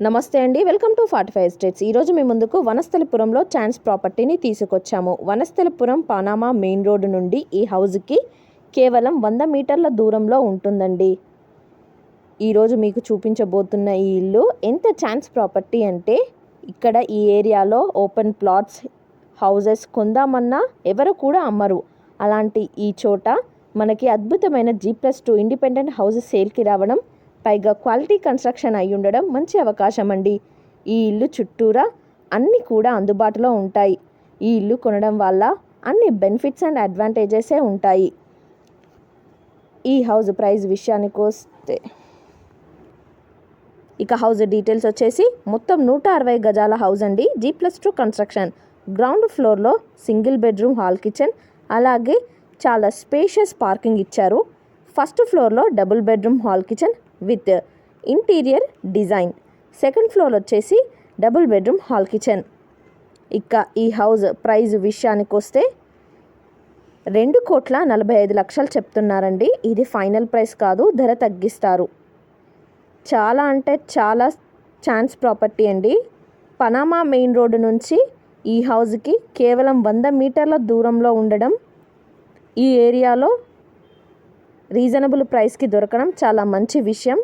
నమస్తే అండి. Welcome to forty five states ఈరోజు మీ ముందుకు వనస్థలిపురంలో ఛాన్స్ ప్రాపర్టీని తీసుకొచ్చాము. వనస్థలిపురం పానామా మెయిన్ రోడ్డు నుండి ఈ హౌస్కి కేవలం వంద మీటర్ల దూరంలో ఉంటుందండి. ఈరోజు మీకు చూపించబోతున్న ఈ ఇల్లు ఎంత ఛాన్స్ ప్రాపర్టీ అంటే ఇక్కడ ఈ ఏరియాలో ఓపెన్ ప్లాట్స్ హౌజెస్ కొందామన్నా ఎవరు కూడా అమ్మరు. అలాంటి ఈ చోట మనకి అద్భుతమైన G plus two independent houses సేల్కి రావడం పైగా క్వాలిటీ కన్స్ట్రక్షన్ అయి ఉండడం మంచి అవకాశం అండి ఈ ఇల్లు చుట్టూరా అన్నీ కూడా అందుబాటులో ఉంటాయి. ఈ ఇల్లు కొనడం వల్ల అన్ని బెనిఫిట్స్ అండ్ అడ్వాంటేజెసే ఉంటాయి. ఈ హౌస్ ప్రైస్ విషయానికి వస్తే ఇక హౌస్ డీటెయిల్స్ వచ్చేసి మొత్తం నూట అరవై గజాల హౌస్ అండి. G plus two construction. Ground ఫ్లోర్లో సింగిల్ బెడ్రూమ్ హాల్ కిచెన్. అలాగే చాలా స్పేషియస్ పార్కింగ్ ఇచ్చారు. ఫస్ట్ ఫ్లోర్లో double bedroom hall kitchen. With interior design. Second floor వచ్చేసి డబుల్ బెడ్రూమ్ హాల్ కిచెన్. ఇక ఈ హౌస్ ప్రైజ్ విషయానికి వస్తే రెండు కోట్ల నలభై ఐదు లక్షలు చెప్తున్నారండి. ఇది ఫైనల్ ప్రైస్ కాదు ధర తగ్గిస్తారు. చాలా అంటే చాలా ఛాన్స్ ప్రాపర్టీ అండి. పనామా మెయిన్ రోడ్డు నుంచి ఈ హౌస్కి కేవలం వంద మీటర్ల దూరంలో ఉండడం ఈ ఏరియాలో రీజనబుల్ ప్రైస్కి దొరకడం చాలా మంచి విషయం.